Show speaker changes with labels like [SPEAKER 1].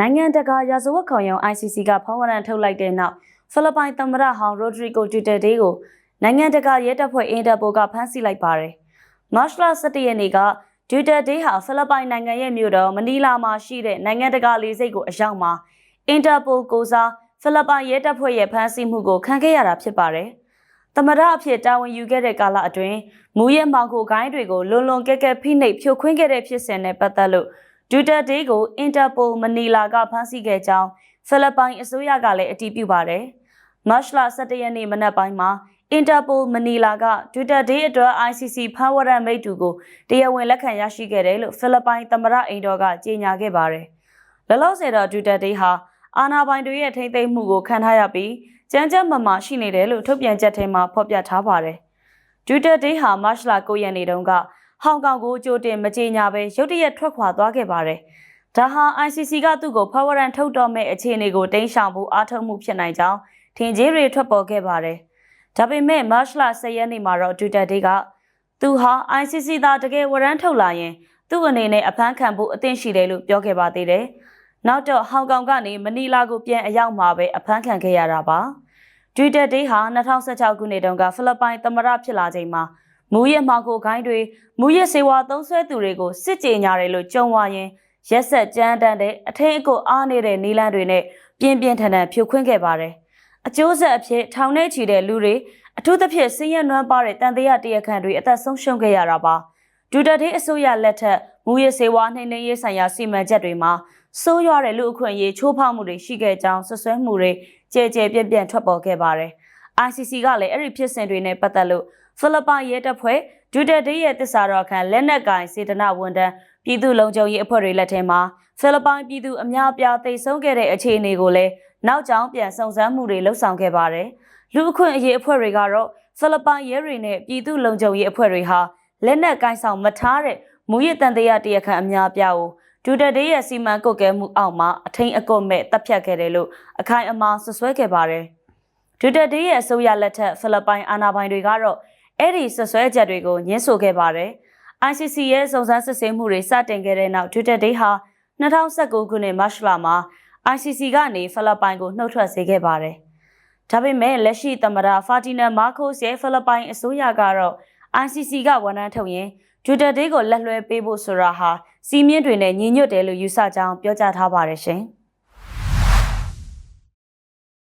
[SPEAKER 1] နိုင်ငံတကာရာဇဝတ်ခုံရုံး ICC ကဖော်ဝရန်ထုတ်လိုက်တဲ့နောက်ဖိလစ်ပိုင်သမ္မတဟောင်းရိုဒရီဂိုဒူတဲတေကိုနိုင်ငံတကာရဲတပ်ဖွဲ့အင်တာပိုကဖမ်းဆီးလိုက်ပါတယ်။မတ်လ17ရက်နေ့ကဒူတဲတေဟာဖိလစ်ပိုင်နိုင်ငံရဲ့မြို့တော်မနီလာမှာရှိတဲ့နိုင်ငံတကာလေဆိပ်ကိုအရောက်မှာအင်တာပိုကိုစားဖိလစ်ပိုင်ရဲတပ်ဖွဲ့ရဲ့ဖမ်းဆီးမှုကိုခံခဲ့ရတာဖြစ်ပါတယ်။သမ္မတအဖြစ်တာဝန်ယူခဲ့တဲ့ကာလအတွင်းမူရဲမောင်ကိုဂိုင်းတွေကိုလွန်လွန်ကဲကဲဖိနှိပ်ဖြိုခွင်းခဲ့တဲ့ဖြစ်စဉ်နဲ့ပတ်သက်လို့ ဒူတာတေးကိုအင်တာပိုမနီလာကဖမ်းဆီးခဲ့ကြောင်းဖိလစ်ပိုင်အစိုးရကလည်းအတည်ပြုပါတယ်။မတ်လ17ရက်နေ့မနက်ပိုင်းမှာအင်တာပိုမနီလာကဒူတာတေးအတွက် ICC ဖမ်းဝရမ်းမိတ္တူကိုတရားဝင်လက်ခံရရှိခဲ့တယ်လို့ဖိလစ်ပိုင်သမ္မတအိမ်တော်ကကြေညာခဲ့ပါတယ်။လောလောဆယ်တော့ဒူတာတေးဟာအာနာပိုင်တွေရဲ့ထိမ့်သိမ်းမှုကိုခံထားရပြီးကြမ်းကြမ်းမာမာရှိနေတယ်လို့ထုတ်ပြန်ချက်ထဲမှာဖော်ပြထားပါတယ်။ဒူတာတေးဟာမတ်လ9ရက်နေ့တုန်းက ဟောင်ကောင်ကိုကြိုတင်မကြေညာဘဲရုတ်တရက်ထွက်ခွာသွားခဲ့ပါတယ်။ဒါဟာ ICC ကသူ့ကိုဖဝရန်ထုတ်တော်မဲ့အခြေအနေကိုတင်းရှောင်ဖို့အားထုတ်မှုဖြစ်နိုင်ကြောင်းထင်ကြီးတွေထွက်ပေါ်ခဲ့ပါတယ်။ဒါပေမဲ့မတ်လ10ရက်နေ့မှာတော့ဒူတာတေးကသူဟာ ICC သားတကယ်ဝရန်ထုတ်လာရင်သူ့အနေနဲ့အဖမ်းခံဖို့အသင့်ရှိတယ်လို့ပြောခဲ့ပါသေးတယ်။နောက်တော့ဟောင်ကောင်ကနေမနီလာကိုပြန်အရောက်မှာပဲအဖမ်းခံခဲ့ရတာပါ။ဒူတာတေးဟာ2016ခုနှစ်တုန်းကဖိလစ်ပိုင်သမ္မတဖြစ်လာချိန်မှာ မူရဲမောင်ကိုခိုင်းတွေမူရဲစေဝါသုံးဆွဲသူတွေကိုစစ်ကြေညာတယ်လို့ကြုံဝါရင်ရက်ဆက်ကြမ်းတမ်းတဲ့အထင်းအကိုအားနေတဲ့နီလန်းတွေနဲ့ပြင်းပြင်းထန်ထန်ဖြိုခွင်းခဲ့ပါတယ်။အကျိုးဆက်အဖြစ်ထောင်ထဲချီတဲ့လူတွေအထူးသဖြင့်စင်းရဲနွမ်းပါတဲ့တန်တရားတရားခံတွေအသက်ဆုံးရှုံးခဲ့ရတာပါ။ဒူတာတေးအစိုးရလက်ထက်မူရဲစေဝါနှိမ့်နှိမ့်ရေးဆိုင်ရာစီမံချက်တွေမှာဆိုးရွားတဲ့လူအခွင့်အရေးချိုးဖောက်မှုတွေရှိခဲ့ကြောင်းဆွဆွဲမှုတွေကြဲကြဲပြန့်ပြန့်ထွက်ပေါ်ခဲ့ပါတယ်။ ICC ကလည်းအဲ့ဒီဖြစ်စဉ်တွေနဲ့ပတ်သက်လို့ ဖိလစ်ပိုင်ရဲတပ်ဖွဲ့ဒူတာတေးရဲ့တစ္ဆာတော်ခံလက်နက်ကင်စေတနာဝန်ထမ်းပြည်သူလုံခြုံရေးအဖွဲ့တွေလက်ထက်မှာဖိလစ်ပိုင်ပြည်သူအများအပြားသိဆုံးခဲ့တဲ့အခြေအနေကိုလည်းနောက်ကျောင်းပြန်စုံစမ်းမှုတွေလှုပ်ဆောင်ခဲ့ပါတယ်။လူအခွင့်အရေးအဖွဲ့တွေကတော့ဖိလစ်ပိုင်ရဲတွေနဲ့ပြည်သူလုံခြုံရေးအဖွဲ့တွေဟာလက်နက်ကင်ဆောင်မထားတဲ့မူရစ်တန်တရားတရားခံအများအပြားကိုဒူတာတေးရဲ့စီမံကုတ်ကဲမှုအောက်မှာအထိန်အကွတ်မဲ့တပ်ဖြတ်ခဲ့တယ်လို့အခိုင်အမာဆွဆွဲခဲ့ပါတယ်။ဒူတာတေးရဲ့အစိုးရလက်ထက်ဖိလစ်ပိုင်အာဏာပိုင်တွေကတော့ အဲ့ဒီဆွဆွဲချက်တွေကိုညှင်းဆိုခဲ့ပါတယ်။ ICC ရဲ့စုံစမ်းစစ်ဆေးမှုတွေစတင်ခဲ့တဲ့နောက်ဒူတာတေးဟာ2019ခုနှစ်မတ်လမှာ ICC ကနေဖိလစ်ပိုင်ကိုနှုတ်ထွက်စေခဲ့ပါတယ်။ဒါပေမဲ့လက်ရှိသမ္မတဖာတီနာမာကိုစ်ရဲ့ဖိလစ်ပိုင်အစိုးရကတော့ ICC ကဝန်ထမ်းထုတ်ရင်ဒူတာတေးကိုလက်လွှဲပေးဖို့ဆိုတာဟာစီးမြင့်တွေနဲ့ညီညွတ်တယ်လို့ယူဆကြောင်းပြောကြားထားပါတယ်ရှင်။